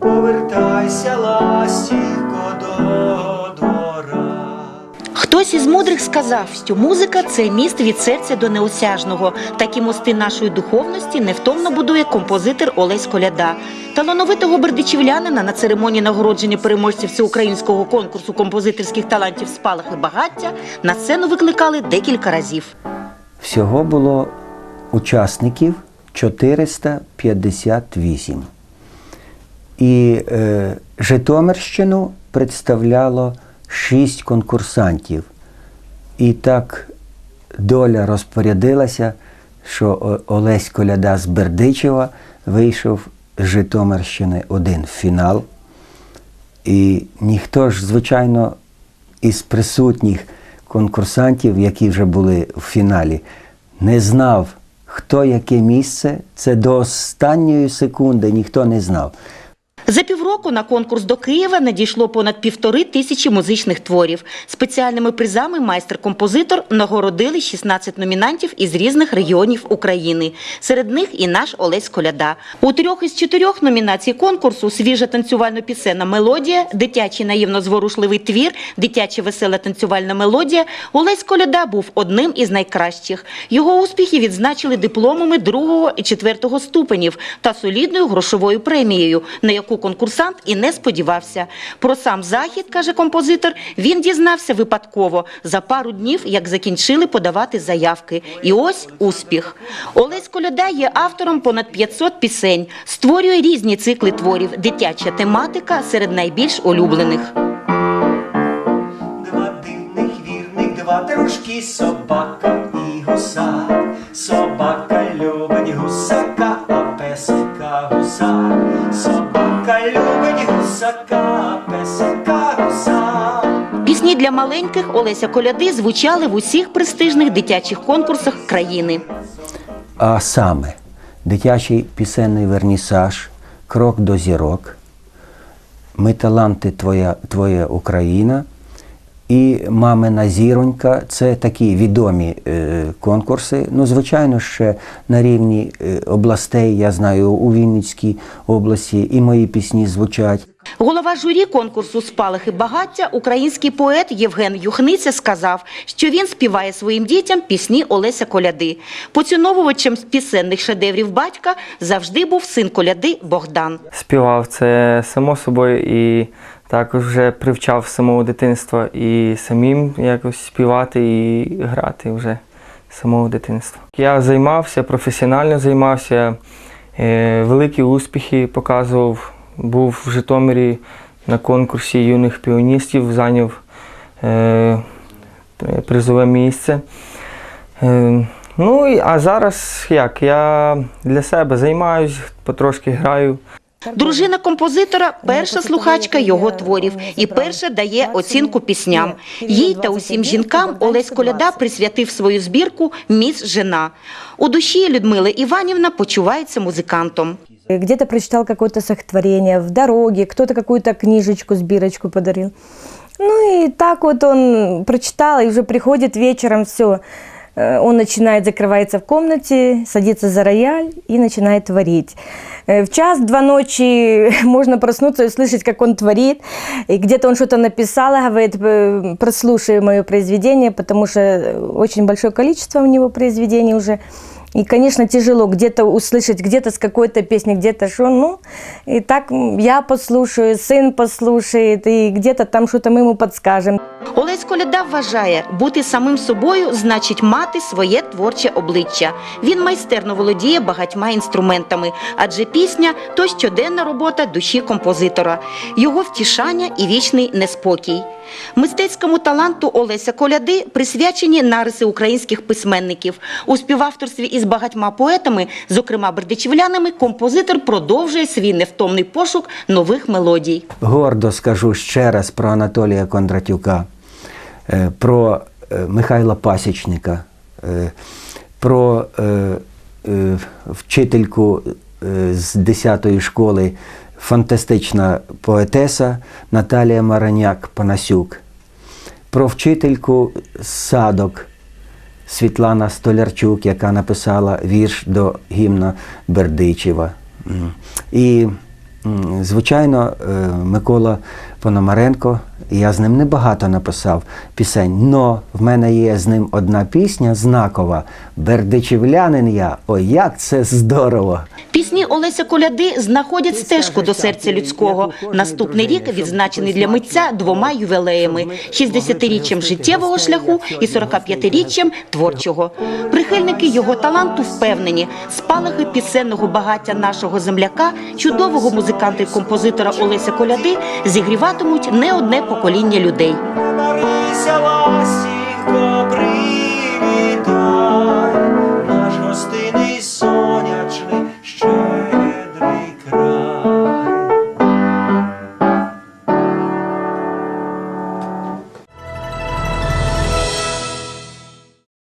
Повертайся, ластівко, до двора. Хтось із мудрих сказав, що музика це міст від серця до неосяжного. Такі мости нашої духовності невтомно будує композитор Олесь Коляда. Талановитого бердичівлянина на церемонії нагородження переможців всеукраїнського конкурсу композиторських талантів спалахи багаття на сцену викликали декілька разів. Всього було учасників 458. І е, Житомирщину представляло шість конкурсантів. І так доля розпорядилася, що Олесь Коляда з Бердичева вийшов з Житомирщини один в фінал. І ніхто ж, звичайно, із присутніх конкурсантів, які вже були в фіналі, не знав, хто яке місце. Це до останньої секунди ніхто не знав. За півроку на конкурс до Києва надійшло понад півтори тисячі музичних творів. Спеціальними призами майстер-композитор нагородили 16 номінантів із різних регіонів України. Серед них і наш Олесь Коляда. У трьох із чотирьох номінацій конкурсу свіжа танцювально-пісенна мелодія, дитячий наївно-зворушливий твір, дитяча весела танцювальна мелодія. Олесь Коляда був одним із найкращих. Його успіхи відзначили дипломами другого і четвертого ступенів та солідною грошовою премією, на яку конкурсант і не сподівався. Про сам захід, каже композитор, він дізнався випадково за пару днів, як закінчили подавати заявки. І ось успіх. Олесь Коляда є автором понад 500 пісень, створює різні цикли творів, дитяча тематика серед найбільш улюблених. Два дивних вірних, два дружки, собака песика. Пісні для маленьких Олеся Коляди звучали в усіх престижних дитячих конкурсах країни. А саме дитячий пісенний вернісаж, крок до зірок, ми таланти Твоя, Твоя Україна і Мамина зіронька це такі відомі е, конкурси. Ну, звичайно, ще на рівні е, областей, я знаю, у Вінницькій області і мої пісні звучать. Голова журі конкурсу Спалахи багаття, український поет Євген Юхниця сказав, що він співає своїм дітям пісні Олеся Коляди. Поціновувачем пісенних шедеврів батька завжди був син Коляди Богдан. співав це само собою і також вже привчав самого дитинства і самим якось співати і грати вже з самого дитинства. Я займався, професіонально займався, е, великі успіхи показував. Був в Житомирі на конкурсі юних піаністів, зайняв е, призове місце. Е, ну, а зараз як? Я для себе займаюсь, потрошки граю. Дружина композитора перша слухачка його творів і перша дає оцінку пісням. Їй та усім жінкам Олесь Коляда присвятив свою збірку Міс жена. У душі Людмила Іванівна почувається музикантом. Где-то прочитал какое-то стихотворение в дороге, кто-то какую-то книжечку, сбирочку подарил. Ну и так вот он прочитал, и уже приходит вечером, все, он начинает, закрывается в комнате, садится за рояль и начинает творить. Э, В час-два ночи можно проснуться и услышать, как он творит. И где-то он что-то написал, говорит, «Э, прослушай мое произведение, потому что очень большое количество у него произведений уже. И, конечно, тяжело где-то услышать, где-то с какой-то песни, где-то что, ну, и так м, я послушаю, сын послушает, и где-то там что-то мы ему подскажем. Олесь Коляда вважає, бути самим собою значить мати своє творче обличчя. Він майстерно володіє багатьма інструментами, адже пісня то щоденна робота душі композитора, його втішання і вічний неспокій. Мистецькому таланту Олеся Коляди присвячені нариси українських письменників. У співавторстві із багатьма поетами, зокрема бердичівлянами, композитор продовжує свій невтомний пошук нових мелодій. Гордо скажу ще раз про Анатолія Кондратюка, е, про е, Михайла Пасічника, е, про вчительку з 10-ї школи, фантастична поетеса Наталія Мараняк Панасюк, про вчительку садок Світлана Столярчук, яка написала вірш до гімна Бердичева. І Звичайно, е, Микола Пономаренко, я з ним небагато написав пісень, но в мене є з ним одна пісня знакова Бердичівлянин я. Ой, як це здорово! Пісні Олеся Коляди знаходять стежку до серця людського. Наступний рік відзначений для митця двома ювілеями – 60-річчям життєвого шляху і 45-річчям творчого. Прихильники його таланту впевнені, спалахи пісенного багаття нашого земляка, чудового музиканта і композитора Олеся Коляди зігріватимуть не одне покоління людей. Марися,